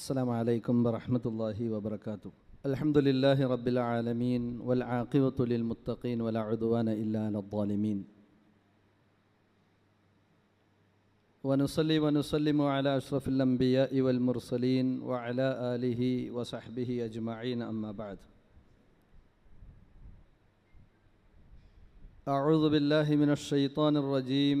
السلام عليكم ورحمة الله وبركاته. الحمد لله رب العالمين والعاقبة للمتقين ولا عدوان إلا على الظالمين. ونصلي ونسلم على أشرف الأنبياء والمرسلين وعلى آله وصحبه أجمعين أما بعد. أعوذ بالله من الشيطان الرجيم.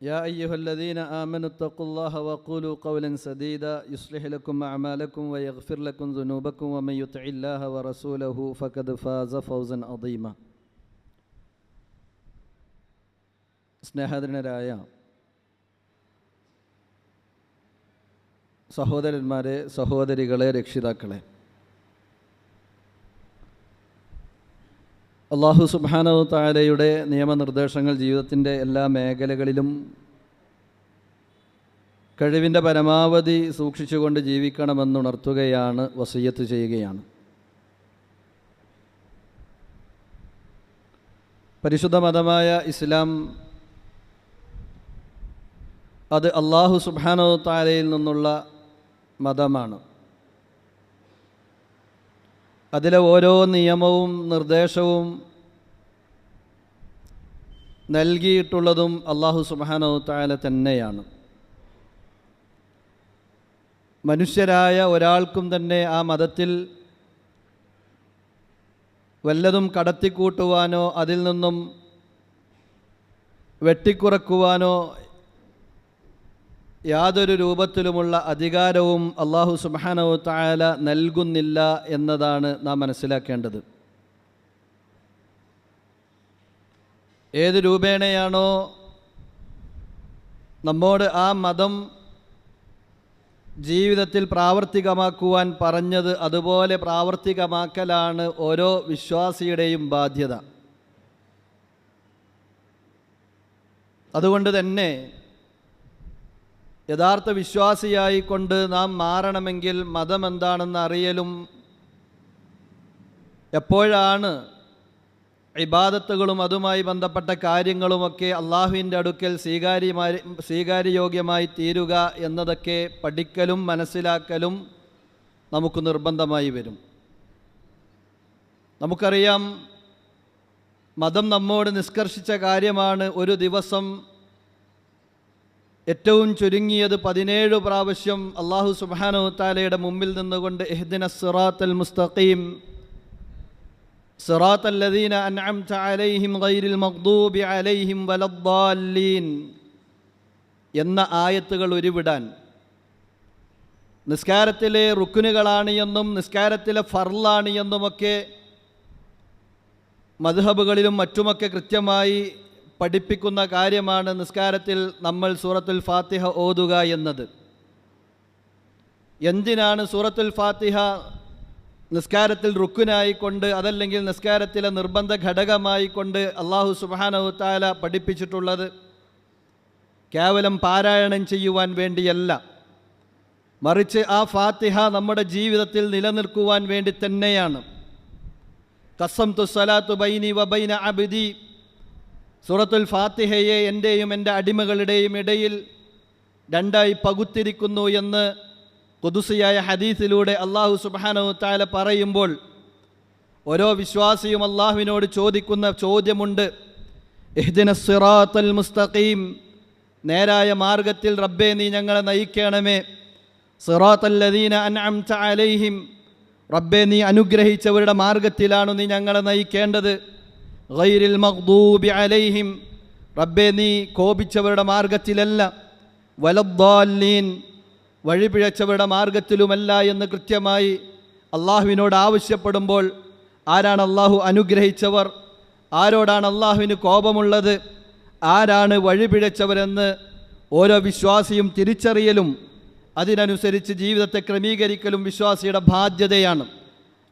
يا أيها الذين آمنوا اتقوا الله وقولوا قولا سديدا يصلح لكم أعمالكم ويغفر لكم ذنوبكم ومن يطع الله ورسوله فقد فاز فوزا عظيما സ്നേഹധനരായ സഹോദരന്മാരെ സഹോദരികളെ രക്ഷിതാക്കളെ അള്ളാഹു സുബാനവ താരയുടെ നിയമനിർദ്ദേശങ്ങൾ ജീവിതത്തിന്റെ എല്ലാ മേഖലകളിലും കഴിവിന്റെ പരമാവധി സൂക്ഷിച്ചുകൊണ്ട് ജീവിക്കണമെന്നുണർത്തുകയാണ് വസയ്യത്ത് ചെയ്യുകയാണ്. പരിശുദ്ധ മതമായ ഇസ്ലാം അത് അള്ളാഹു സുബാനോ താരയിൽ നിന്നുള്ള മതമാണ്. അതിലെ ഓരോ നിയമവും നിർദ്ദേശവും നൽകിയിട്ടുള്ളതും അള്ളാഹു സുബാനോ താല തന്നെയാണ്. മനുഷ്യരായ ഒരാൾക്കും തന്നെ ആ മതത്തിൽ വല്ലതും കടത്തിക്കൂട്ടുവാനോ അതിൽ നിന്നും വെട്ടിക്കുറക്കുവാനോ യാതൊരു രൂപത്തിലുമുള്ള അധികാരവും അള്ളാഹു സുബാനോ തായാല നൽകുന്നില്ല എന്നതാണ് നാം മനസ്സിലാക്കേണ്ടത്. ഏത് രൂപേണയാണോ നമ്മോട് ആ മതം ജീവിതത്തിൽ പ്രാവർത്തികമാക്കുവാൻ പറഞ്ഞത് അതുപോലെ പ്രാവർത്തികമാക്കലാണ് ഓരോ വിശ്വാസിയുടെയും ബാധ്യത. അതുകൊണ്ട് തന്നെ യഥാർത്ഥ വിശ്വാസിയായിക്കൊണ്ട് നാം മാറണമെങ്കിൽ മതം എന്താണെന്ന് അറിയലും എപ്പോഴാണ് ഇബാദത്തുകളും അതുമായി ബന്ധപ്പെട്ട കാര്യങ്ങളുമൊക്കെ അള്ളാഹുവിന്റെ അടുക്കൽ സ്വീകാര്യമായി സ്വീകാര്യയോഗ്യമായി തീരുക എന്നതൊക്കെ പഠിക്കലും മനസ്സിലാക്കലും നമുക്ക് നിർബന്ധമായി വരും. നമുക്കറിയാം മതം നമ്മോട് നിഷ്കർഷിച്ച കാര്യമാണ് ഒരു ദിവസം ഏറ്റവും ചുരുങ്ങിയത് പതിനേഴ് പ്രാവശ്യം അള്ളാഹു സുബാനോ താലയുടെ മുമ്പിൽ നിന്നുകൊണ്ട് എഹ്ദിന സിറാത്തൽ മുസ്തഖീം സിറാത്ത് അല്ലദീന അൻഅംത അലൈഹിം ഗൈരിൽ മഖ്ദൂബി അലൈഹിം വലദ്ദാലീൻ എന്ന ആയത്തുകൾ ഉരുവിടാൻ. നിസ്കാരത്തിലെ റുക്കുനുകളാണ് എന്നും നിസ്കാരത്തിലെ ഫർലാണ് എന്നുമൊക്കെ മധുഹബുകളിലും മറ്റുമൊക്കെ കൃത്യമായി പഠിപ്പിക്കുന്ന കാര്യമാണ് നിസ്കാരത്തിൽ നമ്മൾ സൂറത്തുൽ ഫാത്തിഹ ഓതുക എന്നത്. എന്തിനാണ് സൂറത്തുൽ ഫാത്തിഹ നിസ്കാരത്തിൽ റുക്കുനായിക്കൊണ്ട് അതല്ലെങ്കിൽ നിസ്കാരത്തിലെ നിർബന്ധ ഘടകമായിക്കൊണ്ട് അള്ളാഹു സുബാനഹു താല പഠിപ്പിച്ചിട്ടുള്ളത്? കേവലം പാരായണം ചെയ്യുവാൻ വേണ്ടിയല്ല. മറിച്ച് ആ ഫാത്തിഹ നമ്മുടെ ജീവിതത്തിൽ നിലനിൽക്കുവാൻ വേണ്ടി തന്നെയാണ്. കസം തുസ്സലാത്തു ബൈനി വബൈന അബിദി സൂറത്തുൽ ഫാത്തിഹയെ എന്റെയും എന്റെ അടിമകളുടെയും ഇടയിൽ രണ്ടായി പകുത്തിരിക്കുന്നു എന്ന് കൊതുസിയായ ഹദീസിലൂടെ അള്ളാഹു സുബാനു താല പറയുമ്പോൾ ഓരോ വിശ്വാസിയും അള്ളാഹുവിനോട് ചോദിക്കുന്ന ചോദ്യമുണ്ട്. എഹ്ദിന സിറാത്തൽ മുസ്തഖീം നേരായ മാർഗത്തിൽ റബ്ബെ നീ ഞങ്ങളെ നയിക്കണമേ. സിറാത്തല്ലദീന അൻഅംത അലൈഹിം റബ്ബെ നീ അനുഗ്രഹിച്ചവരുടെ മാർഗത്തിലാണ് നീ ഞങ്ങളെ നയിക്കേണ്ടത്. ഗൈരിൽ മഖ്ദൂബി അലൈഹിം. റബ്ബെ നീ കോപിച്ചവരുടെ മാർഗത്തിലല്ല. വലദ്ദാലീൻ വഴിപിഴച്ചവരുടെ മാർഗത്തിലുമല്ല എന്ന് കൃത്യമായി അള്ളാഹുവിനോട് ആവശ്യപ്പെടുമ്പോൾ ആരാണ് അള്ളാഹു അനുഗ്രഹിച്ചവർ? ആരോടാണ് അള്ളാഹുവിന് കോപമുള്ളത്? ആരാണ് വഴിപിഴച്ചവരെന്ന് ഓരോ വിശ്വാസിയും തിരിച്ചറിയലും അതിനനുസരിച്ച് ജീവിതത്തെ ക്രമീകരിക്കലും വിശ്വാസിയുടെ ബാധ്യതയാണ്.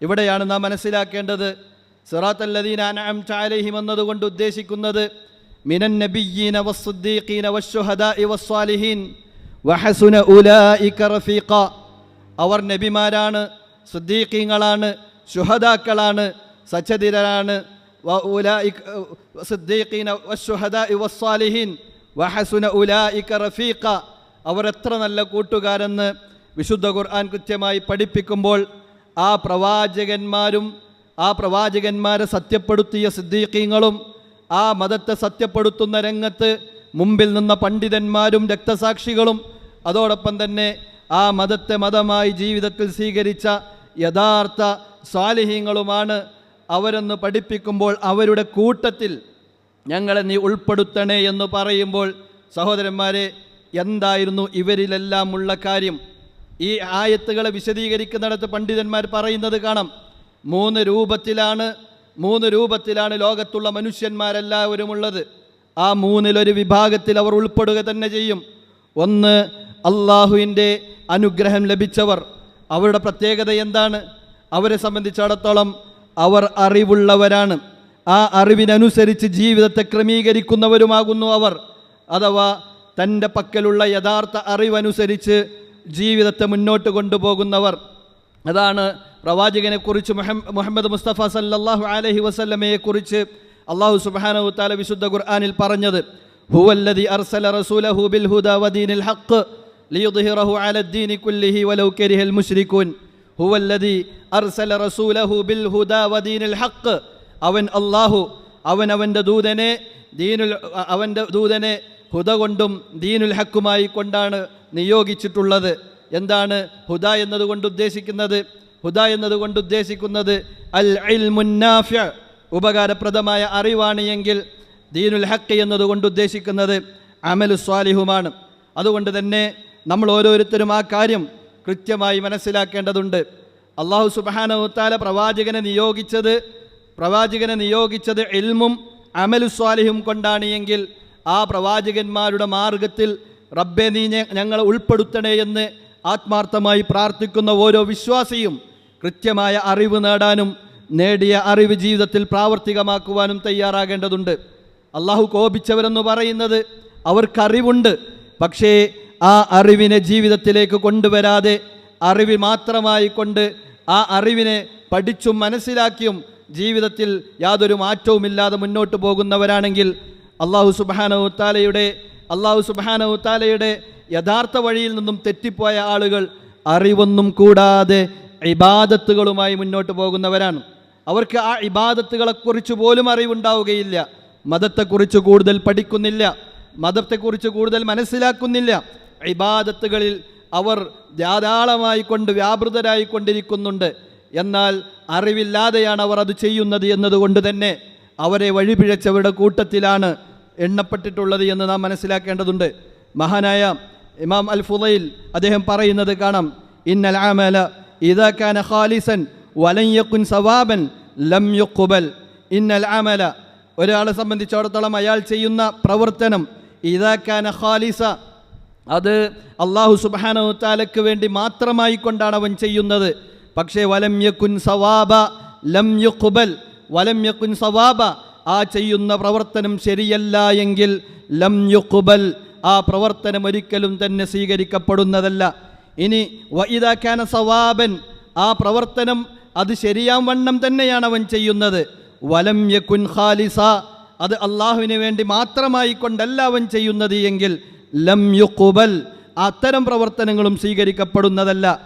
ഇവിടെയാണ് നാം മനസ്സിലാക്കേണ്ടത് സിറാത്തല്ലദീന അൻഅം അലൈഹിം എന്നതുകൊണ്ട് ഉദ്ദേശിക്കുന്നത് മിനൻ നബിയ്യീന വസ്സുദ്ദീഖീന വശുഹദാഇ വസ്സാലിഹീൻ വഹസുന ഉലൈക റഫീഖ. അവർ നബിമാരാണ് സുദ്ദീഖീങ്ങളാണ് ശുഹദാക്കളാണ് സച്ചതിരാണ്. സിദ്ദീഖീന വശുഹദാഇ വസ്സാലിഹീൻ വഹസുന ഉലായിക റഫീഖ. അവർ എത്ര നല്ല കൂട്ടുകാരെന്ന് വിശുദ്ധ ഖുർആൻ കൃത്യമായി പഠിപ്പിക്കുമ്പോൾ ആ പ്രവാചകന്മാരും ആ പ്രവാചകന്മാരെ സത്യപ്പെടുത്തിയ സിദ്ദീഖീങ്ങളും ആ മതത്തെ സത്യപ്പെടുത്തുന്ന രംഗത്ത് മുമ്പിൽ നിന്ന പണ്ഡിതന്മാരും രക്തസാക്ഷികളും അതോടൊപ്പം തന്നെ ആ മതത്തെ മതമായി ജീവിതത്തിൽ സ്വീകരിച്ച യഥാർത്ഥ സ്വാലിഹീങ്ങളുമാണ് അവരെന്ന് പഠിപ്പിക്കുമ്പോൾ അവരുടെ കൂട്ടത്തിൽ ഞങ്ങളെ നീ ഉൾപ്പെടുത്തണേ എന്ന് പറയുമ്പോൾ സഹോദരന്മാരെ എന്തായിരുന്നു ഇവരിലെല്ലാം ഉള്ള കാര്യം? ഈ ആയത്തുകളെ വിശദീകരിക്കുന്നിടത്ത് പണ്ഡിതന്മാർ പറയുന്നത് കാണാം. മൂന്ന് രൂപത്തിലാണ് മൂന്ന് രൂപത്തിലാണ് ലോകത്തുള്ള മനുഷ്യന്മാരെല്ലാവരും ഉള്ളത്. ആ മൂന്നിലൊരു വിഭാഗത്തിൽ അവർ ഉൾപ്പെടുക തന്നെ ചെയ്യും. ഒന്ന് അള്ളാഹുവിന്റെ അനുഗ്രഹം ലഭിച്ചവർ. അവരുടെ പ്രത്യേകത എന്താണ്? അവരെ സംബന്ധിച്ചിടത്തോളം അവർ അറിവുള്ളവരാണ്. ആ അറിവിനനുസരിച്ച് ജീവിതത്തെ ക്രമീകരിക്കുന്നവരുമാകുന്നു അവർ. അഥവാ തന്റെ പക്കലുള്ള യഥാർത്ഥ അറിവനുസരിച്ച് ജീവിതത്തെ മുന്നോട്ട് കൊണ്ടുപോകുന്നവർ. അതാണ് പ്രവാചകനെക്കുറിച്ച് കുറിച്ച് മുഹമ്മദ് മുസ്തഫ സല്ലല്ലാഹു അലൈഹി വസല്ലമയെക്കുറിച്ച് അള്ളാഹു തആല വിശുദ്ധ ഖുർആാനിൽ പറഞ്ഞത് ഹുവല്ലദി അർസല റസൂലഹു ബിൽ വദീനിൽ ഹഖ് കരിഹൽ ഹുവല്ലദി അർസല റസൂലഹു ബിൽ വദീനിൽ ഹഖ്. അവൻ അവൻ ദൂതനെ ദീനുൽ ദൂതനെ കൊണ്ടും ദീനുൽ കൊണ്ടാണ് നിയോഗിച്ചിട്ടുള്ളത്. എന്താണ് ഹുദ എന്നതുകൊണ്ട് ഉദ്ദേശിക്കുന്നത്? ഹുദ എന്നതുകൊണ്ട് ഉദ്ദേശിക്കുന്നത് അൽ മുന്നാഫ്യ ഉപകാരപ്രദമായ അറിവാണ് എങ്കിൽ ദീനുൽ ഹക്ക് എന്നതുകൊണ്ട് ഉദ്ദേശിക്കുന്നത് അമലു സ്വാലിഹുമാണ്. അതുകൊണ്ട് തന്നെ നമ്മൾ ഓരോരുത്തരും ആ കാര്യം കൃത്യമായി മനസ്സിലാക്കേണ്ടതുണ്ട്. അള്ളാഹു സുബാനവുത്താല പ്രവാചകനെ നിയോഗിച്ചത് പ്രവാചകനെ നിയോഗിച്ചത് എൽമും അമലു സ്വാലിഹും കൊണ്ടാണ് എങ്കിൽ ആ പ്രവാചകന്മാരുടെ മാർഗത്തിൽ റബ്ബെ നീ ഞങ്ങളെ ഉൾപ്പെടുത്തണേ എന്ന് ആത്മാർത്ഥമായി പ്രാർത്ഥിക്കുന്ന ഓരോ വിശ്വാസിയും കൃത്യമായ അറിവ് നേടാനും നേടിയ അറിവ് ജീവിതത്തിൽ പ്രാവർത്തികമാക്കുവാനും തയ്യാറാകേണ്ടതുണ്ട്. അള്ളാഹു കോപിച്ചവരെന്ന് പറയുന്നത് അവർക്കറിവുണ്ട്. പക്ഷേ ആ അറിവിനെ ജീവിതത്തിലേക്ക് കൊണ്ടുവരാതെ അറിവ് മാത്രമായി കൊണ്ട് ആ അറിവിനെ പഠിച്ചും മനസ്സിലാക്കിയും ജീവിതത്തിൽ യാതൊരു മാറ്റവുമില്ലാതെ മുന്നോട്ട് പോകുന്നവരാണെങ്കിൽ അള്ളാഹു സുബാനവു താലയുടെ അള്ളാഹു സുബാനവു താലയുടെ യഥാർത്ഥ വഴിയിൽ നിന്നും തെറ്റിപ്പോയ ആളുകൾ അറിവൊന്നും കൂടാതെ ഇബാദത്തുകളുമായി മുന്നോട്ട് പോകുന്നവരാണ്. അവർക്ക് ആ ഇബാദത്തുകളെക്കുറിച്ച് പോലും അറിവുണ്ടാവുകയില്ല. മതത്തെക്കുറിച്ച് കൂടുതൽ പഠിക്കുന്നില്ല. മതത്തെക്കുറിച്ച് കൂടുതൽ മനസ്സിലാക്കുന്നില്ല. ഇബാദത്തുകളിൽ അവർ ധാരാളമായി കൊണ്ട് വ്യാപൃതരായി കൊണ്ടിരിക്കുന്നുണ്ട്. എന്നാൽ അറിവില്ലാതെയാണ് അവർ അത് ചെയ്യുന്നത് എന്നതുകൊണ്ട് തന്നെ അവരെ വഴിപിഴച്ചവരുടെ കൂട്ടത്തിലാണ് എണ്ണപ്പെട്ടിട്ടുള്ളത് എന്ന് നാം മനസ്സിലാക്കേണ്ടതുണ്ട്. മഹാനായ ഇമാം അൽ ഫുദൈൽ അദ്ദേഹം പറയുന്നത് കാണാം. ഇന്നൽ ആമല കാന ഖാലിസൻ വലൻ യകുൻ സവാബൻ ലം യുക്കുബൽ ഇന്നൽ അമല ഒരാളെ സംബന്ധിച്ചിടത്തോളം അയാൾ ചെയ്യുന്ന പ്രവർത്തനം ഇതാക്കാന കാന ഖാലിസ അത് അള്ളാഹു സുബാനു താലക്ക് വേണ്ടി മാത്രമായി കൊണ്ടാണ് അവൻ ചെയ്യുന്നത്. പക്ഷേ വലം യക്കുൻ സവാബ ലം യുക്കുബൽ വലം യക്കുൻ സവാബ ആ ചെയ്യുന്ന പ്രവർത്തനം ശരിയല്ല എങ്കിൽ ലം യുക്കുബൽ ആ പ്രവർത്തനം ഒരിക്കലും തന്നെ സ്വീകരിക്കപ്പെടുന്നതല്ല. ഇനി വൈദാക്കാന സവാബൻ ആ പ്രവർത്തനം അത് ശരിയാം വണ്ണം തന്നെയാണ് അവൻ ചെയ്യുന്നത്. വലം യക്കുൻ ഖാലിസ അത് അള്ളാഹുവിന് വേണ്ടി മാത്രമായി കൊണ്ടല്ല അവൻ ചെയ്യുന്നത് എങ്കിൽ ലം യുക്കുബൽ അത്തരം പ്രവർത്തനങ്ങളും സ്വീകരിക്കപ്പെടുന്നതല്ല.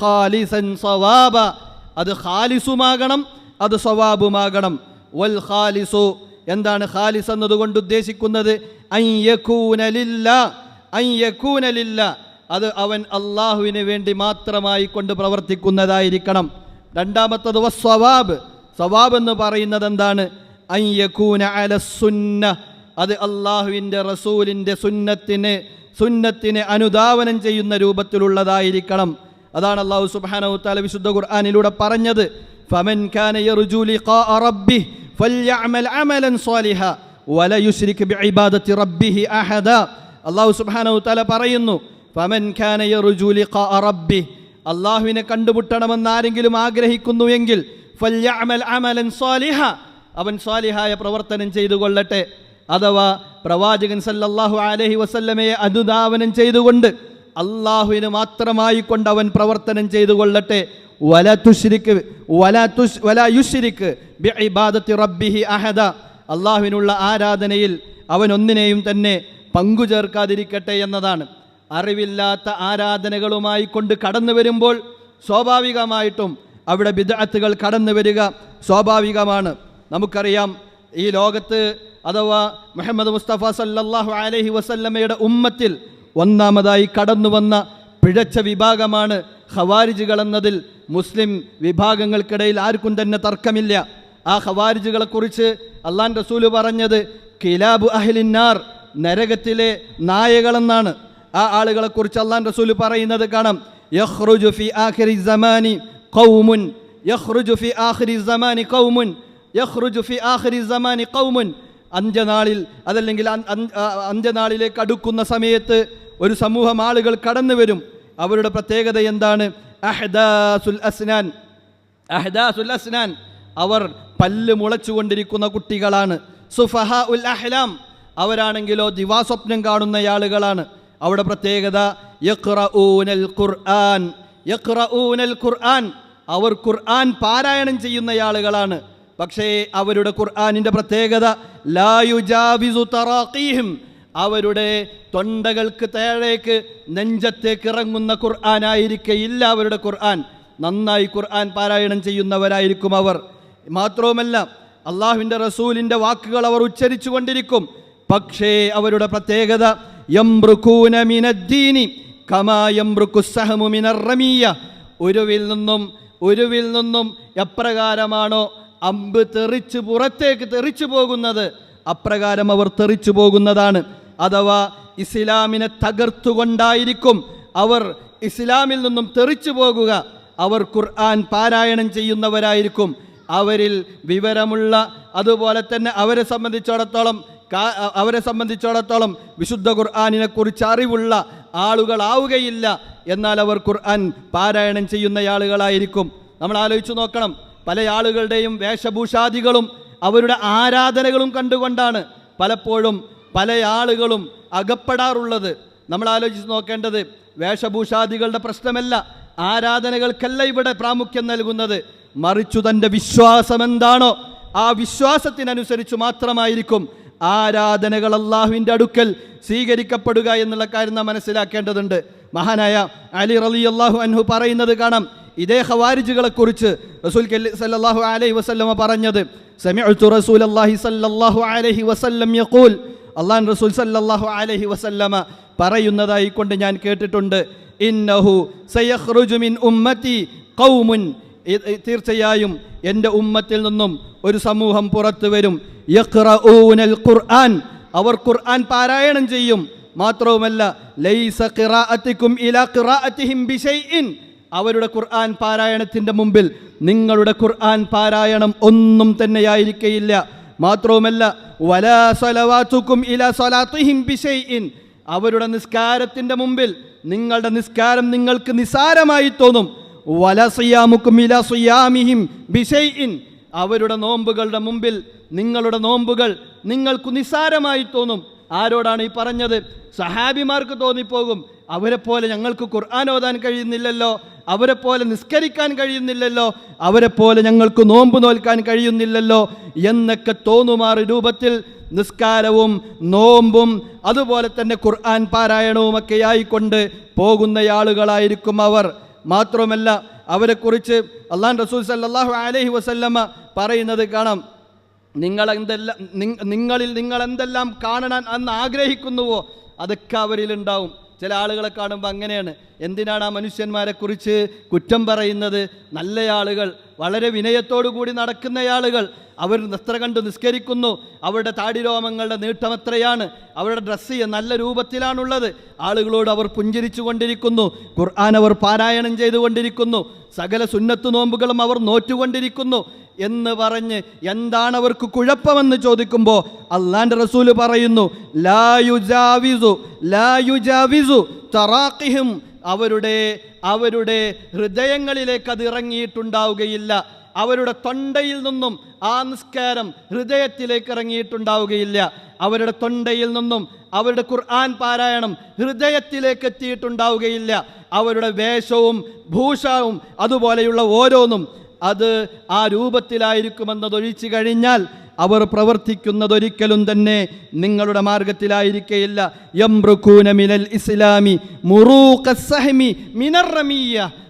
ഖാലിസൻ സവാബ അത് ഖാലിസുമാകണം അത് സ്വവാബുമാകണം വൽ ഖാലിസു എന്താണ് ഖാലിസ് എന്നതുകൊണ്ട് ഉദ്ദേശിക്കുന്നത്? അൻ യകൂന അത് അവൻ അള്ളാഹുവിന് വേണ്ടി മാത്രമായി കൊണ്ട് പ്രവർത്തിക്കുന്നതായിരിക്കണം. രണ്ടാമത്തത് സ്വവാബ്. എന്ന് പറയുന്നത് എന്താണ്? അൻ അല സുന്ന. അത് അള്ളാഹുവിന്റെ റസൂലിന്റെ സുന്നത്തിന് സുന്നത്തിന് അനുധാവനം ചെയ്യുന്ന രൂപത്തിലുള്ളതായിരിക്കണം. അതാണ് അള്ളാഹു തആല വിശുദ്ധ ഖുർആാനിലൂടെ പറഞ്ഞത്. ഫമൻ റബ്ബി അമലൻ സ്വാലിഹ ബിഇബാദത്തി റബ്ബിഹി അഹദ. സുബ്ഹാനഹു തആല പറയുന്നു ഫമൻ ഖാനയ യർജു ഖ റബ്ബിഹി അള്ളാഹുവിനെ കണ്ടുമുട്ടണമെന്ന് ആരെങ്കിലും ആഗ്രഹിക്കുന്നു എങ്കിൽ അമലൻ അവൻ സ്വാലിഹായ പ്രവർത്തനം ചെയ്തു കൊള്ളട്ടെ അഥവാ പ്രവാചകൻ സല്ലല്ലാഹു അലഹി വസല്ലമയെ അനുധാവനം ചെയ്തുകൊണ്ട് അള്ളാഹുവിന് മാത്രമായി കൊണ്ട് അവൻ പ്രവർത്തനം ചെയ്തു കൊള്ളട്ടെ വല തുശ്രിക്ക് വല തുഷ് വല ബിഇബാദത്തി റബ്ബിഹി അഹദ. അള്ളാഹുവിനുള്ള ആരാധനയിൽ അവൻ ഒന്നിനെയും തന്നെ പങ്കു ചേർക്കാതിരിക്കട്ടെ എന്നതാണ്. അറിവില്ലാത്ത ആരാധനകളുമായി കൊണ്ട് കടന്നു വരുമ്പോൾ സ്വാഭാവികമായിട്ടും അവിടെ ബിദഅത്തുകൾ കടന്നു വരിക സ്വാഭാവികമാണ്. നമുക്കറിയാം ഈ ലോകത്ത് അഥവാ മുഹമ്മദ് മുസ്തഫ സല്ലാഹു അലഹി വസല്ലമ്മയുടെ ഉമ്മത്തിൽ ഒന്നാമതായി കടന്നു വന്ന പിഴച്ച വിഭാഗമാണ് ഖവാരിജുകൾ എന്നതിൽ മുസ്ലിം വിഭാഗങ്ങൾക്കിടയിൽ ആർക്കും തന്നെ തർക്കമില്ല. ആ ഖവാരിജുകളെ കുറിച്ച് അള്ളാൻ റസൂൽ പറഞ്ഞത് കിലാബു അഹ്ലിന്നാർ നരകത്തിലെ നായകളെന്നാണ്. ആ ആളുകളെ കുറിച്ച് അള്ളാൻ റസൂൽ പറയുന്നത് കാണാം. ഫി ആഖിരി സമാനി ഖൗമുൻ ആഖിരി സമാനി ഖൗമുൻ ആഖിരി സമാനി ഖൗമുൻ. അതല്ലെങ്കിൽ അഞ്ചനാളിലേക്ക് അടുക്കുന്ന സമയത്ത് ഒരു സമൂഹം ആളുകൾ കടന്നു വരും. അവരുടെ പ്രത്യേകത എന്താണ്? അഹ്ദാസുൽ അസ്നാൻ. അഹ്ദാസുൽ അസ്നാൻ. അവർ പല്ല് മുളച്ചുകൊണ്ടിരിക്കുന്ന കുട്ടികളാണ്. സുഫഹ ഉൽ അഹ്ലാം. അവരാണെങ്കിലോ ദിവാസ്വപ്നം കാണുന്ന ആളുകളാണ്. അവിടെ പ്രത്യേകത ഖുർആൻ ഖുർആൻ. അവർ ഖുർആൻ പാരായണം ചെയ്യുന്ന ആളുകളാണ് പക്ഷേ അവരുടെ ഖുർആാനിന്റെ പ്രത്യേകത ലായുജാവിസു തറാഖീഹിം. അവരുടെ തൊണ്ടകൾക്ക് താഴേക്ക് നെഞ്ചത്തേക്ക് ഇറങ്ങുന്ന ഖുർആാനായിരിക്കയില്ല അവരുടെ ഖുർആൻ. നന്നായി ഖുർആൻ പാരായണം ചെയ്യുന്നവരായിരിക്കും അവർ. മാത്രവുമല്ല അള്ളാഹുവിന്റെ റസൂലിന്റെ വാക്കുകൾ അവർ ഉച്ചരിച്ചു കൊണ്ടിരിക്കും പക്ഷേ അവരുടെ പ്രത്യേകത യംബ്രുക്കൂന മിനദ്ദീനി കമാ യംബ്രുക്കു സഹമു മിനർ റമീയ ഉരുവിൽ നിന്നും ഉരുവിൽ നിന്നും എപ്രകാരമാണോ അമ്പ് തെറിച്ച് പുറത്തേക്ക് തെറിച്ചു പോകുന്നത്? അപ്രകാരം അവർ തെറിച്ചു പോകുന്നതാണ്. അഥവാ ഇസ്ലാമിനെ തകർത്തുകൊണ്ടായിരിക്കും അവർ ഇസ്ലാമിൽ നിന്നും തെറിച്ചു പോകുക. അവർ ഖുർആൻ പാരായണം ചെയ്യുന്നവരായിരിക്കും. അവരിൽ വിവരമുള്ള അതുപോലെ തന്നെ അവരെ സംബന്ധിച്ചിടത്തോളം അവരെ സംബന്ധിച്ചിടത്തോളം വിശുദ്ധ ഖുർആാനിനെ കുറിച്ച് അറിവുള്ള ആളുകളാവുകയില്ല. എന്നാൽ അവർ ഖുർആൻ പാരായണം ചെയ്യുന്ന ആളുകളായിരിക്കും നമ്മൾ ആലോചിച്ചു നോക്കണം. പല ആളുകളുടെയും വേഷഭൂഷാദികളും അവരുടെ ആരാധനകളും കണ്ടുകൊണ്ടാണ് പലപ്പോഴും പല ആളുകളും അകപ്പെടാറുള്ളത്. നമ്മൾ ആലോചിച്ച് നോക്കേണ്ടത് വേഷഭൂഷാദികളുടെ പ്രശ്നമല്ല ആരാധനകൾക്കല്ല ഇവിടെ പ്രാമുഖ്യം നൽകുന്നത്. മറിച്ചു തന്റെ വിശ്വാസം എന്താണോ ആ വിശ്വാസത്തിനനുസരിച്ച് മാത്രമായിരിക്കും ആരാധനകൾ അള്ളാഹുവിന്റെ അടുക്കൽ സ്വീകരിക്കപ്പെടുക എന്നുള്ള കാര്യം നാം മനസ്സിലാക്കേണ്ടതുണ്ട്. മഹാനായ അലി റലി അള്ളാഹു അൻഹു പറയുന്നത് കാണാം. ഇതേ ഹവാരിജുകളെക്കുറിച്ച് റസൂൽ സല്ലാഹു അലൈഹി വസല്ലമ പറഞ്ഞത്. റസൂൽ റസൂലല്ലാഹി സല്ലല്ലാഹു അലൈഹി വസല്ലം യഖൂൽ. റസൂൽ വസല്ലമ പറയുന്നതായി കൊണ്ട് ഞാൻ കേട്ടിട്ടുണ്ട്. ഇന്നഹു സയഖ്റുജു മിൻ ഉമ്മത്തി തീർച്ചയായും എന്റെ ഉമ്മത്തിൽ നിന്നും ഒരു സമൂഹം പുറത്തു വരും. ഖുർആൻ. അവർ ഖുർആൻ പാരായണം ചെയ്യും. മാത്രവുമല്ല ലൈസ ഇലാ ഖിറാഅത്തിഹിം അവരുടെ ഖുർആൻ പാരായണത്തിന്റെ മുമ്പിൽ നിങ്ങളുടെ ഖുർആൻ പാരായണം ഒന്നും തന്നെയായിരിക്കയില്ല. മാത്രവുമല്ല വലാ സലവാത്തുക്കും ഇലാ സലാത്തുഹിം ബിശൈഇൻ അവരുടെ നിസ്കാരത്തിന്റെ മുമ്പിൽ നിങ്ങളുടെ നിസ്കാരം നിങ്ങൾക്ക് നിസാരമായി തോന്നും. അവരുടെ നോമ്പുകളുടെ മുമ്പിൽ നിങ്ങളുടെ നോമ്പുകൾ നിങ്ങൾക്ക് നിസ്സാരമായി തോന്നും. ആരോടാണ് ഈ പറഞ്ഞത്? സഹാബിമാർക്ക് തോന്നിപ്പോകും. അവരെ പോലെ ഞങ്ങൾക്ക് ഖുർആൻ ഓതാൻ കഴിയുന്നില്ലല്ലോ. അവരെ പോലെ നിസ്കരിക്കാൻ കഴിയുന്നില്ലല്ലോ. അവരെ പോലെ ഞങ്ങൾക്ക് നോമ്പ് നോൽക്കാൻ കഴിയുന്നില്ലല്ലോ എന്നൊക്കെ തോന്നുമാറ് രൂപത്തിൽ നിസ്കാരവും നോമ്പും അതുപോലെ തന്നെ ഖുർആൻ പാരായണവും ഒക്കെ ആയിക്കൊണ്ട് പോകുന്ന ആളുകളായിരിക്കും അവർ. മാത്രമല്ല അവരെക്കുറിച്ച് അള്ളാൻ റസൂൽ സല്ലാഹു അലഹി വസല്ലമ്മ പറയുന്നത് കാണാം. നിങ്ങൾ എന്തെല്ലാം നിങ്ങളിൽ നിങ്ങൾ എന്തെല്ലാം കാണണം എന്ന് ആഗ്രഹിക്കുന്നുവോ അതൊക്കെ അവരിലുണ്ടാവും. ചില ആളുകളെ കാണുമ്പോൾ അങ്ങനെയാണ്. എന്തിനാണ് ആ മനുഷ്യന്മാരെക്കുറിച്ച് കുറ്റം പറയുന്നത്? നല്ല ആളുകൾ വളരെ കൂടി നടക്കുന്ന ആളുകൾ അവർ നിസ്ത്ര കണ്ട് നിസ്കരിക്കുന്നു. അവരുടെ താടിരോമങ്ങളുടെ നീട്ടം എത്രയാണ്? അവരുടെ ഡ്രസ്സ് നല്ല രൂപത്തിലാണുള്ളത്. ആളുകളോട് അവർ പുഞ്ചിരിച്ചു കൊണ്ടിരിക്കുന്നു. ഖുർആൻ അവർ പാരായണം ചെയ്തുകൊണ്ടിരിക്കുന്നു സകല സുന്നത്ത് നോമ്പുകളും അവർ നോറ്റുകൊണ്ടിരിക്കുന്നു എന്ന് പറഞ്ഞ് എന്താണ് അവർക്ക് കുഴപ്പമെന്ന് ചോദിക്കുമ്പോൾ അള്ളാന്റെ റസൂൽ പറയുന്നു ലായുജാവിസു ലായുജാവിസു തറാഖിഹും അവരുടെ അവരുടെ ഹൃദയങ്ങളിലേക്ക് അത് ഇറങ്ങിയിട്ടുണ്ടാവുകയില്ല. അവരുടെ തൊണ്ടയിൽ നിന്നും ആ നിസ്കാരം ഹൃദയത്തിലേക്ക് ഇറങ്ങിയിട്ടുണ്ടാവുകയില്ല. അവരുടെ തൊണ്ടയിൽ നിന്നും അവരുടെ ഖുർആൻ പാരായണം ഹൃദയത്തിലേക്ക് എത്തിയിട്ടുണ്ടാവുകയില്ല. അവരുടെ വേഷവും ഭൂഷവും അതുപോലെയുള്ള ഓരോന്നും അത് ആ രൂപത്തിലായിരിക്കുമെന്നതൊഴിച്ചു കഴിഞ്ഞാൽ അവർ പ്രവർത്തിക്കുന്നതൊരിക്കലും തന്നെ നിങ്ങളുടെ മാർഗത്തിലായിരിക്കയില്ല. യംറുഖൂന മിനൽ ഇസ്ലാമി മുറൂഖ സഹ്മി മിനർ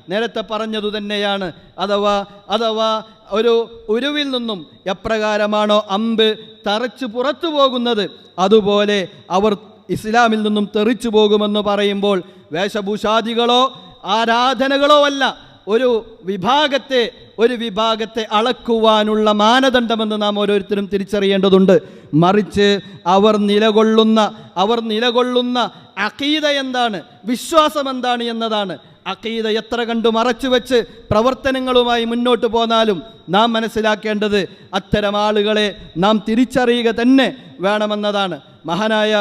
നേരത്തെ പറഞ്ഞതു തന്നെയാണ്. അഥവാ അഥവാ ഒരു ഉരുവിൽ നിന്നും എപ്രകാരമാണോ അമ്പ് തറച്ചു പുറത്തു പോകുന്നത് അതുപോലെ അവർ ഇസ്ലാമിൽ നിന്നും തെറിച്ചു പോകുമെന്ന് പറയുമ്പോൾ വേഷഭൂഷാദികളോ ആരാധനകളോ അല്ല. ഒരു വിഭാഗത്തെ ഒരു വിഭാഗത്തെ അളക്കുവാനുള്ള മാനദണ്ഡമെന്ന് നാം ഓരോരുത്തരും തിരിച്ചറിയേണ്ടതുണ്ട്. മറിച്ച് അവർ നിലകൊള്ളുന്ന അവർ നിലകൊള്ളുന്ന അഖീദ എന്താണ്? വിശ്വാസം എന്താണ് എന്നതാണ്. അഖീദ എത്ര കണ്ടു മറച്ചു വെച്ച് പ്രവർത്തനങ്ങളുമായി മുന്നോട്ട് പോന്നാലും നാം മനസ്സിലാക്കേണ്ടത് അത്തരം ആളുകളെ നാം തിരിച്ചറിയുക തന്നെ വേണമെന്നതാണ്. മഹാനായ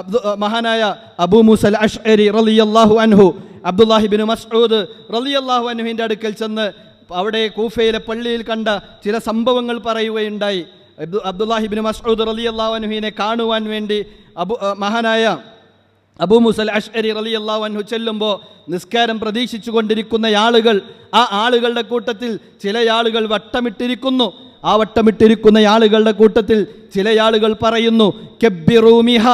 അബ്ദു മഹാനായ അബൂ മുസൽ അഷ്അരി റളിയല്ലാഹു അൻഹു അബ്ദുല്ലാഹിബിൻ മസ്ഊദ് റളിയല്ലാഹു അൻഹുവിന്റെ അടുക്കൽ ചെന്ന് അവിടെ കൂഫയിലെ പള്ളിയിൽ കണ്ട ചില സംഭവങ്ങൾ പറയുകയുണ്ടായി. അബ്ദു അബ്ദുല്ലാഹിബിൻ മസ്ഊദ് റളിയല്ലാഹു അൻഹുവിനെ കാണുവാൻ വേണ്ടി അബു മഹാനായ അബൂ മുസൽ അഷ്അരി റളിയല്ലാഹു അൻഹു ചെല്ലുമ്പോൾ നിസ്കാരം പ്രതീക്ഷിച്ചു കൊണ്ടിരിക്കുന്ന ആളുകൾ ആ ആളുകളുടെ കൂട്ടത്തിൽ ചില ആളുകൾ വട്ടമിട്ടിരിക്കുന്നു. ആ വട്ടമിട്ടിരിക്കുന്ന ആളുകളുടെ കൂട്ടത്തിൽ ചില ആളുകൾ പറയുന്നു കെബിറൂമിഹ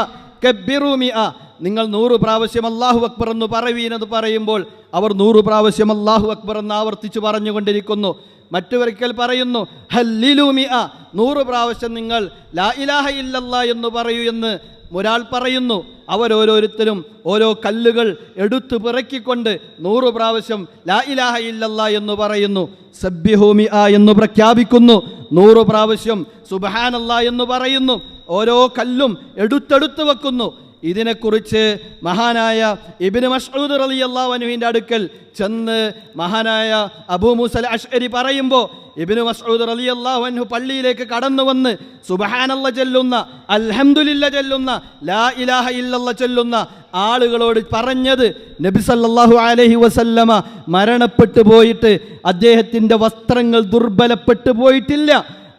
കെബിറൂമിഹ നിങ്ങൾ നൂറ് പ്രാവശ്യം അള്ളാഹു അക്ബർ എന്ന് പറയുവീനെന്ന് പറയുമ്പോൾ അവർ നൂറ് പ്രാവശ്യം അള്ളാഹു അക്ബർ എന്ന് ആവർത്തിച്ചു പറഞ്ഞുകൊണ്ടിരിക്കുന്നു. മറ്റൊരിക്കൽ പറയുന്നു ഹല്ലിലുമിഅ നൂറ് പ്രാവശ്യം നിങ്ങൾ ലാ ഇലാഹ ഇല്ലല്ല എന്ന് പറയൂ എന്ന് ഒരാൾ പറയുന്നു. അവരോരോരുത്തരും ഓരോ കല്ലുകൾ എടുത്തു പിറക്കിക്കൊണ്ട് നൂറ് പ്രാവശ്യം ലാ ഇലാഹ ഇല്ലല്ല എന്ന് പറയുന്നു. സബ്യഹൂമി ആ എന്ന് പ്രഖ്യാപിക്കുന്നു. നൂറ് പ്രാവശ്യം സുബഹാനല്ല എന്ന് പറയുന്നു. ഓരോ കല്ലും എടുത്തെടുത്ത് വെക്കുന്നു. ഇതിനെക്കുറിച്ച് മഹാനായ ഇബിന് മഷൂദ് അലി അള്ളാഹുവിന്റെ അടുക്കൽ ചെന്ന് മഹാനായ അബൂ മുസൽ അഷ്അരി പറയുമ്പോൾ ഇബിന് മസ്ഊദ് അലി അൻഹു പള്ളിയിലേക്ക് കടന്നു വന്ന് സുബഹാനല്ല ചെല്ലുന്ന അൽഹംദുലില്ല ചെല്ലുന്ന ലാ ഇലാഹ ഇല്ലല്ല ചെല്ലുന്ന ആളുകളോട് പറഞ്ഞത് നബി സല്ലാഹു അലഹി വസല്ലമ മരണപ്പെട്ടു പോയിട്ട് അദ്ദേഹത്തിന്റെ വസ്ത്രങ്ങൾ ദുർബലപ്പെട്ടു പോയിട്ടില്ല.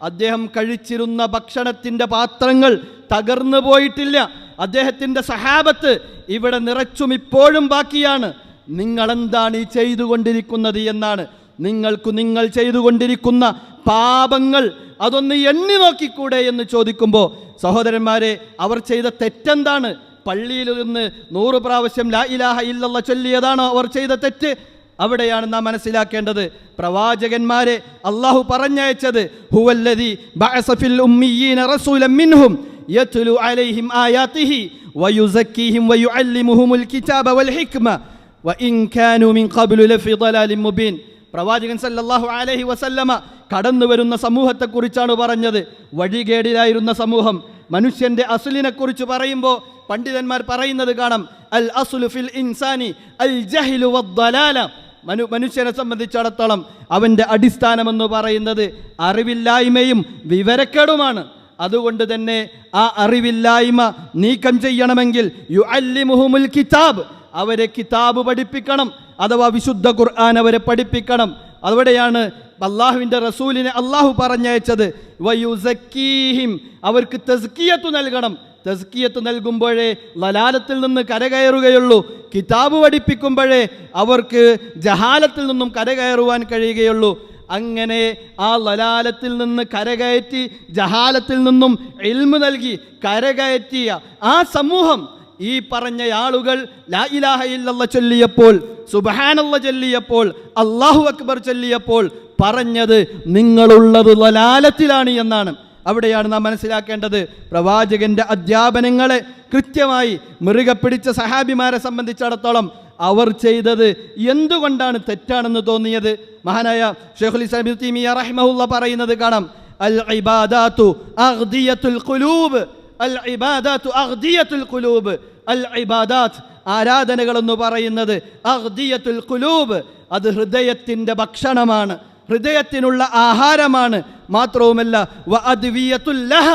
അദ്ദേഹം കഴിച്ചിരുന്ന ഭക്ഷണത്തിന്റെ പാത്രങ്ങൾ തകർന്നു പോയിട്ടില്ല. അദ്ദേഹത്തിന്റെ സഹാബത്ത് ഇവിടെ നിറച്ചും ഇപ്പോഴും ബാക്കിയാണ്. നിങ്ങൾ എന്താണ് ഈ ചെയ്തുകൊണ്ടിരിക്കുന്നത് എന്നാണ്. നിങ്ങൾക്ക് നിങ്ങൾ ചെയ്തുകൊണ്ടിരിക്കുന്ന പാപങ്ങൾ അതൊന്ന് എണ്ണി നോക്കിക്കൂടെ എന്ന് ചോദിക്കുമ്പോൾ സഹോദരന്മാരെ അവർ ചെയ്ത തെറ്റെന്താണ്? പള്ളിയിൽ നിന്ന് നൂറ് പ്രാവശ്യം ലാ ഇലാഹ ഇല്ലല്ല ചൊല്ലിയതാണോ അവർ ചെയ്ത തെറ്റ്? അവിടെയാണ് നാം മനസ്സിലാക്കേണ്ടത്. പ്രവാചകന്മാരെ അള്ളാഹു പറഞ്ഞയച്ചത് ഹുവല്ലതി ബഅസ ഫിൽ ഉമ്മിയീന റസൂലൻ മിൻഹും യത്ലു അലൈഹിം آياته വയുസക്കീഹിം വയുഅല്ലിമുഹുമുൽ കിതാബ വൽ ഹിക്മ വഇൻ കാനു മിൻ ഖബ്ലു ലഫി ളലാലിൻ മുബീൻ പ്രവാചകൻ സല്ലല്ലാഹു അലൈഹി വസല്ലമ കടന്നു വരുന്ന സമൂഹത്തെക്കുറിച്ചാണ് പറഞ്ഞത്. വഴികേടിലായിരുന്ന സമൂഹം. മനുഷ്യന്റെ അസുലിനെ കുറിച്ച് പറയുമ്പോൾ പണ്ഡിതന്മാർ പറയുന്നത് കാണാം. അൽ അസുലു ഫിൽ ഇൻസാനി അൽ ജഹിലു വദ്ദലാല മനു മനുഷ്യനെ സംബന്ധിച്ചിടത്തോളം അവന്റെ അടിസ്ഥാനമെന്ന് പറയുന്നത് അറിവില്ലായ്മയും വിവരക്കേടുമാണ്. അതുകൊണ്ട് തന്നെ ആ അറിവില്ലായ്മ നീക്കം ചെയ്യണമെങ്കിൽ യു അല്ലി മുഹമുൽ കിതാബ്. അവരെ കിതാബ് പഠിപ്പിക്കണം അഥവാ വിശുദ്ധ ഖുർആൻ അവരെ പഠിപ്പിക്കണം. അവിടെയാണ് അള്ളാഹുവിന്റെ റസൂലിനെ അള്ളാഹു പറഞ്ഞയച്ചത്. വയുസക്കീഹിം അവർക്ക് തസ്കിയത്ത് നൽകണം. തസ്കിയത്ത് നൽകുമ്പോഴേ ലലാലത്തിൽ നിന്ന് കരകയറുകയുള്ളൂ. കിതാബ് പഠിപ്പിക്കുമ്പോഴേ അവർക്ക് ജഹാലത്തിൽ നിന്നും കരകയറുവാൻ കഴിയുകയുള്ളൂ. അങ്ങനെ ആ ലലാലത്തിൽ നിന്ന് കരകയറ്റി ജഹാലത്തിൽ നിന്നും എൽമ് നൽകി കരകയറ്റിയ ആ സമൂഹം ഈ പറഞ്ഞ ആളുകൾ ലാ ഇലാഹ ചൊല്ലിയപ്പോൾ സുബഹാനല്ല ചൊല്ലിയപ്പോൾ അള്ളാഹു അക്ബർ ചൊല്ലിയപ്പോൾ പറഞ്ഞത് നിങ്ങളുള്ളത് ലലാലത്തിലാണ് എന്നാണ്. അവിടെയാണ് നാം മനസ്സിലാക്കേണ്ടത്. പ്രവാചകന്റെ അധ്യാപനങ്ങളെ കൃത്യമായി മുറുകെ പിടിച്ച സഹാബിമാരെ സംബന്ധിച്ചിടത്തോളം അവർ ചെയ്തത് എന്തുകൊണ്ടാണ് തെറ്റാണെന്ന് തോന്നിയത്? മഹാനായ ഷെയ്ഖുൽ ഇസ്ലാം തൈമിയ്യ റഹിമഹുല്ല പറയുന്നത് കാണാം. അൽ ഇബാദാത്തു അഗ്ദിയത്തുൽ ഖുലൂബ്. അൽ ഇബാദാത്തു അഗ്ദിയത്തുൽ ഖുലൂബ്. അൽ ഇബാദാത്ത് ആരാധനകൾ എന്ന് പറയുന്നത് അഗ്ദിയത്തുൽ ഖുലൂബ്. അത് ഹൃദയത്തിന്റെ ഭക്ഷണമാണ്. ഹൃദയത്തിനുള്ള ആഹാരമാണ് മാത്രവുമല്ല വ അദ്വിയത്തുൽ ലഹ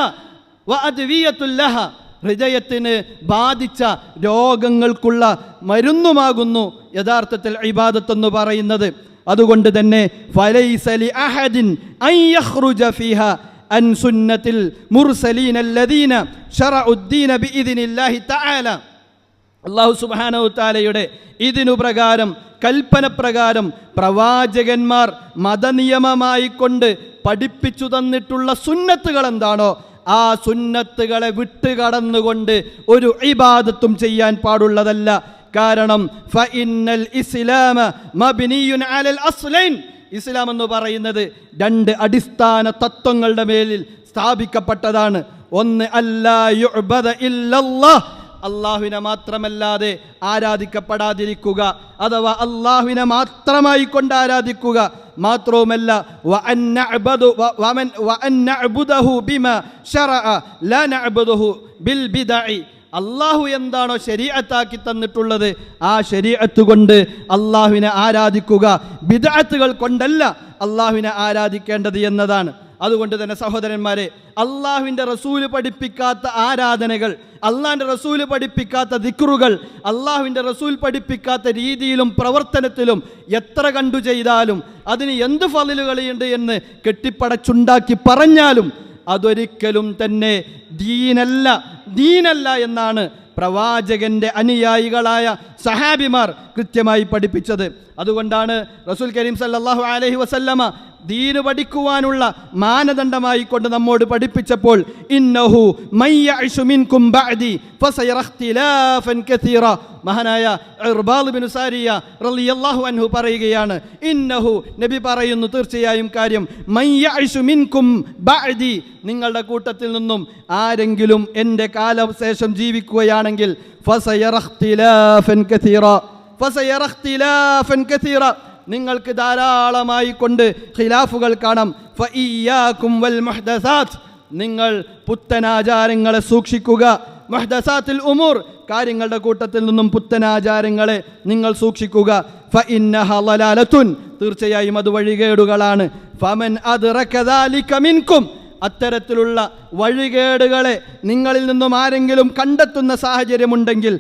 വ അദ്വിയത്തുൽ ലഹ ഹൃദയത്തിന് ബാധിച്ച രോഗങ്ങൾക്കുള്ള മരുന്നുമാകുന്നു യഥാർത്ഥത്തിൽ ഇബാദത്ത് എന്ന് പറയുന്നത്. അതുകൊണ്ട് തന്നെ ഫലൈസലി അഹദിൻ ഫീഹ അൻ സുന്നത്തിൽ മുർസലീൻ അല്ലദീന ശറഉദ്ദീന ബിഇദ്നില്ലാഹി തആല. അള്ളാഹു സുബാനവുത്താലയുടെ ഇതിനു പ്രകാരം കൽപ്പന പ്രകാരം പ്രവാചകന്മാർ മതനിയമമായി കൊണ്ട് പഠിപ്പിച്ചു തന്നിട്ടുള്ള സുന്നത്തുകൾ എന്താണോ ആ സുന്നത്തുകളെ വിട്ടുകടന്നുകൊണ്ട് ഒരു ഇബാദത്തും ചെയ്യാൻ പാടുള്ളതല്ല. കാരണം ഇസ്ലാം എന്ന് പറയുന്നത് രണ്ട് അടിസ്ഥാന തത്വങ്ങളുടെ മേലിൽ സ്ഥാപിക്കപ്പെട്ടതാണ്. ഒന്ന് അല്ലാ അള്ളാഹുവിനെ മാത്രമല്ലാതെ ആരാധിക്കപ്പെടാതിരിക്കുക അഥവാ അള്ളാഹുവിനെ മാത്രമായി കൊണ്ട് ആരാധിക്കുക മാത്രവുമല്ല അള്ളാഹു എന്താണോ ശരീഅത്താക്കി തന്നിട്ടുള്ളത് ആ ശരീഅത്ത് കൊണ്ട് അള്ളാഹുവിനെ ആരാധിക്കുക. ബിദഅത്തുകൾ കൊണ്ടല്ല അള്ളാഹുവിനെ ആരാധിക്കേണ്ടത് എന്നതാണ്. അതുകൊണ്ട് തന്നെ സഹോദരന്മാരെ അള്ളാഹുവിന്റെ റസൂൽ പഠിപ്പിക്കാത്ത ആരാധനകൾ അള്ളാഹിന്റെ റസൂൽ പഠിപ്പിക്കാത്ത ദിക്റുകൾ അള്ളാഹുവിന്റെ റസൂൽ പഠിപ്പിക്കാത്ത രീതിയിലും പ്രവർത്തനത്തിലും എത്ര കണ്ടു ചെയ്താലും അതിന് എന്ത് ഫലലുകളുണ്ട് എന്ന് കെട്ടിപ്പടച്ചുണ്ടാക്കി പറഞ്ഞാലും അതൊരിക്കലും തന്നെ ദീനല്ല ദീനല്ല എന്നാണ് പ്രവാചകന്റെ അനുയായികളായ സഹാബിമാർ കൃത്യമായി പഠിപ്പിച്ചത്. അതുകൊണ്ടാണ് റസൂൽ കരീം സല്ലാഹു അലഹി വസല്ലമ ദീന് പഠിക്കുവാനുള്ള മാനദണ്ഡമായി കൊണ്ട് നമ്മോട് പഠിപ്പിച്ചപ്പോൾ ഇന്നഹു മഹാനായ റളിയല്ലാഹു അൻഹു പറയുകയാണ് ഇന്നഹു നബി പറയുന്നു തീർച്ചയായും കാര്യം ബഅദി. നിങ്ങളുടെ കൂട്ടത്തിൽ നിന്നും ആരെങ്കിലും എന്റെ കാലശേഷം ജീവിക്കുകയാണെങ്കിൽ കസീറ നിങ്ങൾക്ക് ധാരാളമായി കൊണ്ട് ഖിലാഫുകൾ കാണാം. നിങ്ങൾ പുത്തനാചാരങ്ങളെ സൂക്ഷിക്കുക. മഹ്ദസാത്തിൽ ഉമൂർ. കാര്യങ്ങളുടെ കൂട്ടത്തിൽ നിന്നും പുത്തനാചാരങ്ങളെ നിങ്ങൾ സൂക്ഷിക്കുക. തീർച്ചയായും അത് വഴികേടുകളാണ്. ഫമൻ അത് മിൻകും. അത്തരത്തിലുള്ള വഴികേടുകളെ നിങ്ങളിൽ നിന്നും ആരെങ്കിലും കണ്ടെത്തുന്ന സാഹചര്യമുണ്ടെങ്കിൽ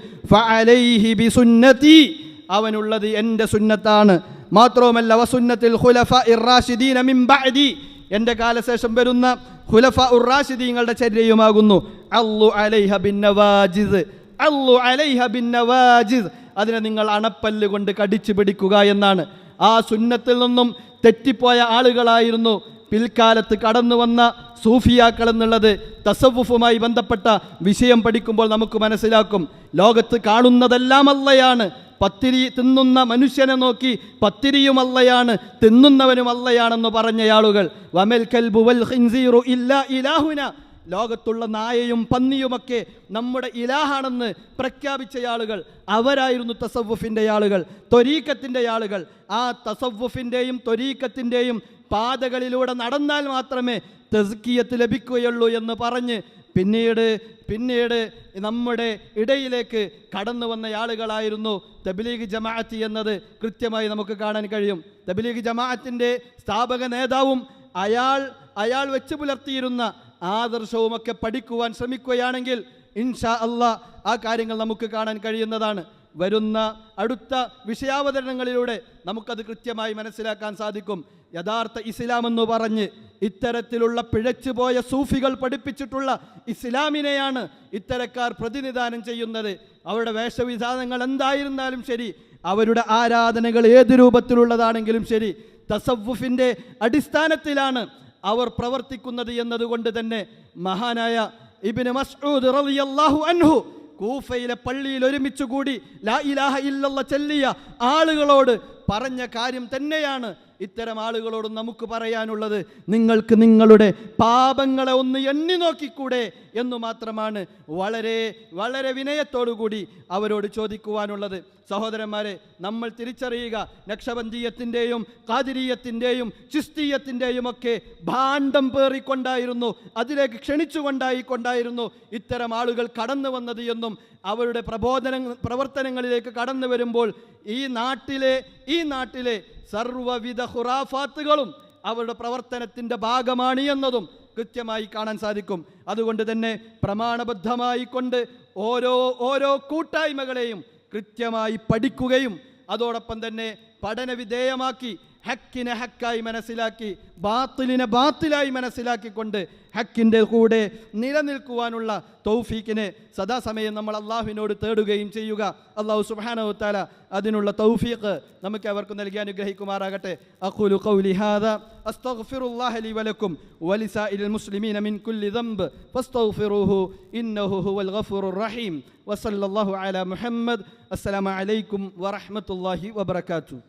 അവനുള്ളത് എന്റെ സുന്നത്താണ്. മാത്രവുമല്ല വസുന്നത്തിൽ ഹുലഫ ഇറാഷിദീൻ മിൻ ബഅദി എന്റെ കാലശേഷം വരുന്ന ഹുലഫ ഉറാഷിദീങ്ങളുടെ ചര്യയുമാകുന്നു. അല്ലു അലൈഹ ബിൻ നവാജിദ് അല്ലു അലൈഹ ബിൻ നവാജിദ്. അതിനെ നിങ്ങൾ അണപ്പല്ല് കൊണ്ട് കടിച്ചു പിടിക്കുക എന്നാണ്. ആ സുന്നത്തിൽ നിന്നും തെറ്റിപ്പോയ ആളുകളായിരുന്നു പിൽക്കാലത്ത് കടന്നു വന്ന സൂഫിയാക്കൾ എന്നുള്ളത് തസവുഫുമായി ബന്ധപ്പെട്ട വിഷയം പഠിക്കുമ്പോൾ നമുക്ക് മനസ്സിലാക്കും. ലോകത്ത് കാണുന്നതെല്ലാം അല്ലയാണ് പത്തിരി തിന്നുന്ന മനുഷ്യനെ നോക്കി പത്തിരിയും അല്ലയാണ് തിന്നുന്നവനും അല്ലയാണെന്ന് പറഞ്ഞ ആളുകൾ. വമൽ കൽബുവൽ ഇല്ല ഇല്ലാ ഇലാഹുന. ലോകത്തുള്ള നായയും പന്നിയുമൊക്കെ നമ്മുടെ ഇലാഹാണെന്ന് പ്രഖ്യാപിച്ച ആളുകൾ. അവരായിരുന്നു തസവുഫിന്റെ ആളുകൾ ത്വരീക്കത്തിന്റെ ആളുകൾ. ആ തസവുഫിന്റെയും ത്വരീക്കത്തിന്റെയും പാതകളിലൂടെ നടന്നാൽ മാത്രമേ തെസ്കിയത്ത് ലഭിക്കുകയുള്ളൂ എന്ന് പറഞ്ഞ് പിന്നീട് പിന്നീട് നമ്മുടെ ഇടയിലേക്ക് കടന്നു വന്ന ആളുകളായിരുന്നു തബ്ലീഗ് ജമാഅത്ത് എന്നത് കൃത്യമായി നമുക്ക് കാണാൻ കഴിയും. തബ്ലീഗ് ജമാഅത്തിന്റെ സ്ഥാപക നേതാവും അയാൾ അയാൾ വെച്ച് പുലർത്തിയിരുന്ന ആദർശവുമൊക്കെ പഠിക്കുവാൻ ശ്രമിക്കുകയാണെങ്കിൽ ഇൻഷാ അള്ളാ ആ കാര്യങ്ങൾ നമുക്ക് കാണാൻ കഴിയുന്നതാണ്. വരുന്ന അടുത്ത വിഷയാവതരണങ്ങളിലൂടെ നമുക്കത് കൃത്യമായി മനസ്സിലാക്കാൻ സാധിക്കും. യഥാർത്ഥ ഇസ്ലാം എന്ന് പറഞ്ഞ് ഇത്തരത്തിലുള്ള പിഴച്ചുപോയ സൂഫികൾ പഠിപ്പിച്ചിട്ടുള്ള ഇസ്ലാമിനെയാണ് ഇത്തരക്കാർ പ്രതിനിധാനം ചെയ്യുന്നത്. അവരുടെ വേഷവിധാനങ്ങൾ എന്തായിരുന്നാലും ശരി അവരുടെ ആരാധനകൾ ഏത് രൂപത്തിലുള്ളതാണെങ്കിലും ശരി തസവുഫിന്റെ അടിസ്ഥാനത്തിലാണ് അവർ പ്രവർത്തിക്കുന്നത് എന്നതുകൊണ്ട് തന്നെ മഹാനായ ഇബിന് മസ്ഊദ് റളിയല്ലാഹു അൻഹു കൂഫയിലെ പള്ളിയിൽ ഒരുമിച്ച് കൂടി ലാ ഇലാഹ ഇല്ലല്ല ചെല്ലിയ ആളുകളോട് പറഞ്ഞ കാര്യം തന്നെയാണ്. ഇത്തരം ആളുകളോട് നമുക്ക് പറയാനുള്ളത് നിങ്ങൾക്ക് നിങ്ങളുടെ പാപങ്ങളെ ഒന്ന് എണ്ണി നോക്കിക്കൂടെ എന്നു മാത്രമാണ് വളരെ വളരെ വിനയത്തോടുകൂടി അവരോട് ചോദിക്കുവാനുള്ളത്. സഹോദരന്മാരെ നമ്മൾ തിരിച്ചറിയുക നക്ഷബന്ധീയത്തിന്റെയും കാതിരീയത്തിന്റെയും ചിസ്തീയത്തിന്റെയും ഒക്കെ ഭാണ്ഡം പേറിക്കൊണ്ടായിരുന്നു അതിലേക്ക് ക്ഷണിച്ചുകൊണ്ടായിക്കൊണ്ടായിരുന്നു ഇത്തരം ആളുകൾ കടന്നു വന്നത് എന്നും അവരുടെ പ്രബോധന പ്രവർത്തനങ്ങളിലേക്ക് കടന്നു വരുമ്പോൾ ഈ നാട്ടിലെ ഈ നാട്ടിലെ സർവവിധ ഹുറാഫാത്തുകളും അവരുടെ പ്രവർത്തനത്തിന്റെ ഭാഗമാണ് എന്നതും കൃത്യമായി കാണാൻ സാധിക്കും. അതുകൊണ്ട് തന്നെ പ്രമാണബദ്ധമായി കൊണ്ട് ഓരോ ഓരോ കൂട്ടായ്മകളെയും കൃത്യമായി പഠിക്കുകയും അതോടൊപ്പം തന്നെ പഠന വിധേയമാക്കി ഹക്കിനെ ഹക്കായി മനസ്സിലാക്കി ബാത്തിലിനെ ബാത്തിലായി മനസ്സിലാക്കിക്കൊണ്ട് ഹക്കിന്റെ കൂടെ നിലനിൽക്കുവാനുള്ള തൗഫീക്കിനെ സദാസമയം നമ്മൾ അള്ളാഹുവിനോട് തേടുകയും ചെയ്യുക. അള്ളാഹു സുബാനവത്താല അതിനുള്ള തൗഫീഖ് നമുക്ക് അവർക്ക് നൽകി അനുഗ്രഹിക്കുമാറാകട്ടെ. അഖുലു ഖൗലി ഹാദ അസ്തഗ്ഫിറുല്ലാഹ ലി വലക്കും വലിസാഇലിൽ മുസ്ലിമീന മിൻ കുല്ലി ദംബ് ഫസ്തഗ്ഫിറുഹു ഇന്നഹു ഹുവൽ ഗഫൂറുർ റഹീം. വസല്ലല്ലാഹു അലാ മുഹമ്മദ്. അസ്സലാമു അലൈക്കും വറഹ്മത്തുള്ളാഹി വബറകാതുഹു.